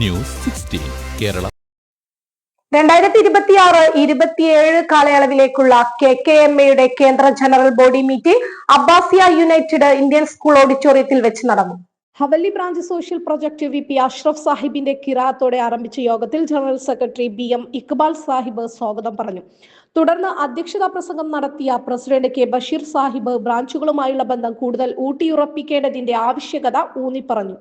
News sixteen Kerala. രണ്ടായിരത്തി ഇരുപത്തിയാറ് ഇരുപത്തിയേഴ് കാലയളവിലേക്കുള്ള കെ കെ എം എയുടെ കേന്ദ്ര general body meeting Abbasiya United Indian School ഓഡിറ്റോറിയത്തിൽ വെച്ച് നടന്നു. Hawalli branch social project V P Ashraf സാഹിബിന്റെ കിറാത്തോടെ ആരംഭിച്ച യോഗത്തിൽ general secretary B M Iqbal Sahib സ്വാഗതം പറഞ്ഞു. തുടർന്ന് അധ്യക്ഷതാ പ്രസംഗം നടത്തിയ പ്രസിഡന്റ് കെ ബഷീർ സാഹിബ് ബ്രാഞ്ചുകളുമായുള്ള ബന്ധം കൂടുതൽ ഊട്ടിയുറപ്പിക്കേണ്ടതിന്റെ ആവശ്യകത ഊന്നിപ്പറഞ്ഞു.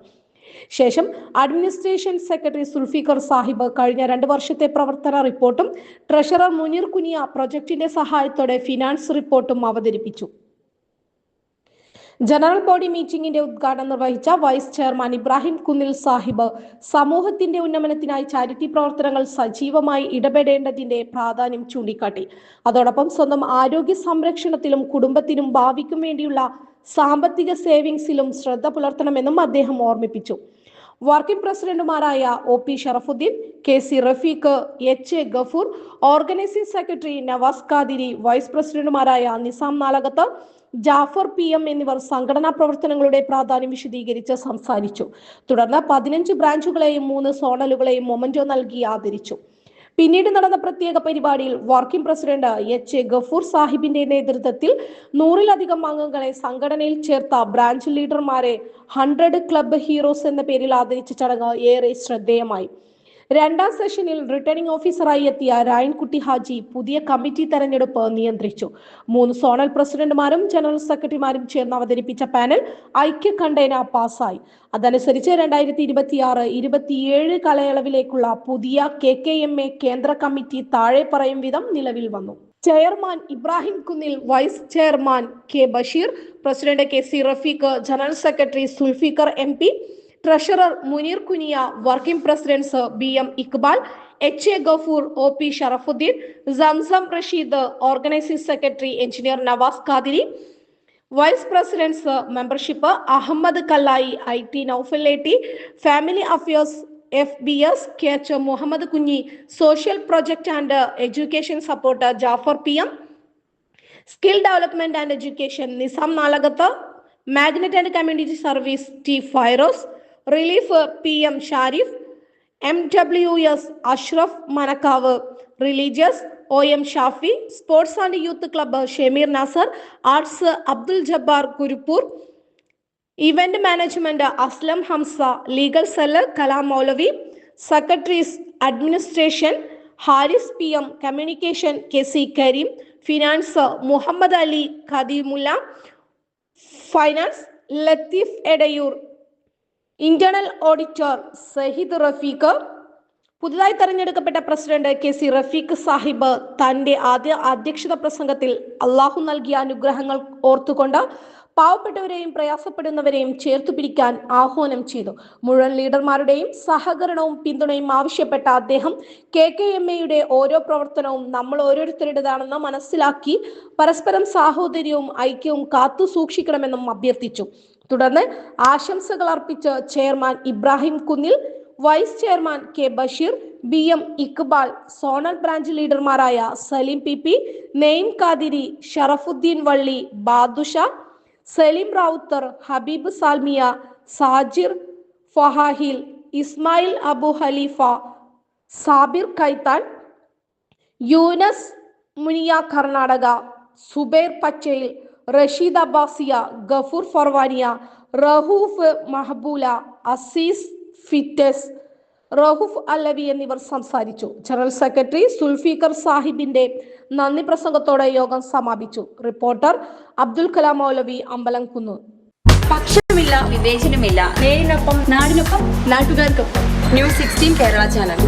ശേഷം അഡ്മിനിസ്ട്രേഷൻ സെക്രട്ടറി സുൽഫിക്കർ സാഹിബ് കഴിഞ്ഞ രണ്ട് വർഷത്തെ പ്രവർത്തന റിപ്പോർട്ടും ട്രഷറർ മുനീർ കുനിയ പ്രൊജക്ടിന്റെ സഹായത്തോടെ ഫിനാൻസ് റിപ്പോർട്ടും അവതരിപ്പിച്ചു. ജനറൽ ബോഡി മീറ്റിംഗിന്റെ ഉദ്ഘാടനം നിർവഹിച്ച വൈസ് ചെയർമാൻ ഇബ്രാഹിം കുന്നിൽ സാഹിബ് സമൂഹത്തിന്റെ ഉന്നമനത്തിനായി ചാരിറ്റി പ്രവർത്തനങ്ങൾ സജീവമായി ഇടപെടേണ്ടതിന്റെ പ്രാധാന്യം ചൂണ്ടിക്കാട്ടി. അതോടൊപ്പം സ്വന്തം ആരോഗ്യ സംരക്ഷണത്തിലും കുടുംബത്തിനും ഭാവിക്കും വേണ്ടിയുള്ള സാമ്പത്തിക സേവിങ്സിലും ശ്രദ്ധ പുലർത്തണമെന്നും അദ്ദേഹം ഓർമ്മിപ്പിച്ചു. വർക്കിംഗ് പ്രസിഡന്റുമാരായ O P Sharafuddin K C Rafeeq H A Gafoor organising secretary Navas Khadiri vice പ്രസിഡന്റുമാരായ നിസാം നാലകത്ത് ജാഫർ പി എം എന്നിവർ സംഘടനാ പ്രവർത്തനങ്ങളുടെ പ്രാധാന്യം വിശദീകരിച്ച് സംസാരിച്ചു. തുടർന്ന് പതിനഞ്ച് ബ്രാഞ്ചുകളെയും മൂന്ന് സോണലുകളെയും മൊമന്റോ നൽകി ആദരിച്ചു. പിന്നീട് നടന്ന പ്രത്യേക പരിപാടിയിൽ working president H A Gafoor സാഹിബിന്റെ നേതൃത്വത്തിൽ നൂറിലധികം അംഗങ്ങളെ സംഘടനയിൽ ചേർത്ത ബ്രാഞ്ച് ലീഡർമാരെ ഹൺഡ്രഡ് ക്ലബ്ബ് ഹീറോസ് എന്ന പേരിൽ ആദരിച്ച ചടങ്ങ് ഏറെ ശ്രദ്ധേയമായി. രണ്ടാം സെഷനിൽ റിട്ടേണിംഗ് ഓഫീസറായി എത്തിയ രായൻകുട്ടി ഹാജി പുതിയ കമ്മിറ്റി തെരഞ്ഞെടുപ്പ് നിയന്ത്രിച്ചു. മൂന്ന് സോണൽ പ്രസിഡന്റുമാരും ജനറൽ സെക്രട്ടറിമാരും ചേർന്ന് അവതരിപ്പിച്ച പാനൽ ഐക്യകണ്ഠേന പാസായി അതനുസരിച്ച് രണ്ടായിരത്തി ഇരുപത്തിയാറ് ഇരുപത്തിയേഴ് കാലയളവിലേക്കുള്ള പുതിയ കെ കെ എം എ കേന്ദ്ര കമ്മിറ്റി താഴെ പറയും വിധം നിലവിൽ വന്നു. Chairman Ibrahim Kunnil vice chairman K Basheer president K C Rafeeq general secretary Zulfikar M P treasurer Muneer Kuniya working presidents B M Iqbal H A Gafoor O P Sharafuddin Zamzam Rasheed organising secretary engineer Navas Khadiri vice presidents membership Ahmed Kallayi I T നൌഫലേട്ടി family affairs F B S K H Muhammad Kunhi social project and education support Jafar P M skill development and education Nizam Nalakath magnet and community service T Feroz relief P M Sharif M W S Ashraf Manakkav religious O M Shafi sports and youth club Shameer Nasar arts Abdul Jabbar Kuruppur event management Aslam Hamza legal cell Kalam Moulavi secretaries administration Haris P M communication K C Kareem finance Muhammad Ali Khadimulla finance Latheef Edayur internal auditor Sahid Rafeeq. പുതുതായി തെരഞ്ഞെടുക്കപ്പെട്ട president K C Rafeeq Sahib തന്റെ ആദ്യ അധ്യക്ഷത പ്രസംഗത്തിൽ അള്ളാഹു നൽകിയ അനുഗ്രഹങ്ങൾ ഓർത്തുകൊണ്ട് പാവപ്പെട്ടവരെയും പ്രയാസപ്പെടുന്നവരെയും ചേർത്തു പിടിക്കാൻ ആഹ്വാനം ചെയ്തു. മുഴുവൻ ലീഡർമാരുടെയും സഹകരണവും പിന്തുണയും ആവശ്യപ്പെട്ട അദ്ദേഹം കെ കെ എം എയുടെ ഓരോ പ്രവർത്തനവും നമ്മൾ ഓരോരുത്തരുടേതാണെന്ന് മനസ്സിലാക്കി പരസ്പരം സാഹോദര്യവും ഐക്യവും കാത്തു സൂക്ഷിക്കണമെന്നും അഭ്യർത്ഥിച്ചു. തുടർന്ന് ആശംസകൾ അർപ്പിച്ച chairman Ibrahim Kunnil vice chairman K Basheer B M Iqbal zonal branch ലീഡർമാരായ Saleem P P Naeem Kathiri Sharafuddin Valli Badusha Saleem Ravuthar Habeeb Salmiya Sajir Fahaheel Ismail Abu Halifa Sabir Khaitan Younus Muniya Karnataka Zubair Pachayil Rasheed Abbasiya Gafoor Farwaniya Rahoof Mahboula Azeez Fintas Rahoof Allavi എന്നിവർ സംസാരിച്ചു. General secretary Zulfiqar സാഹിബിന്റെ നന്ദി പ്രസംഗത്തോടെ യോഗം സമാപിച്ചു. Reporter Abdul Kalam Moulavi Ambalamkunnu. പക്ഷമില്ല വിവേചനമില്ല. നേരിനൊപ്പം നാടിനൊപ്പം നാട്ടുകാർക്കൊപ്പം. News sixteen Kerala channel.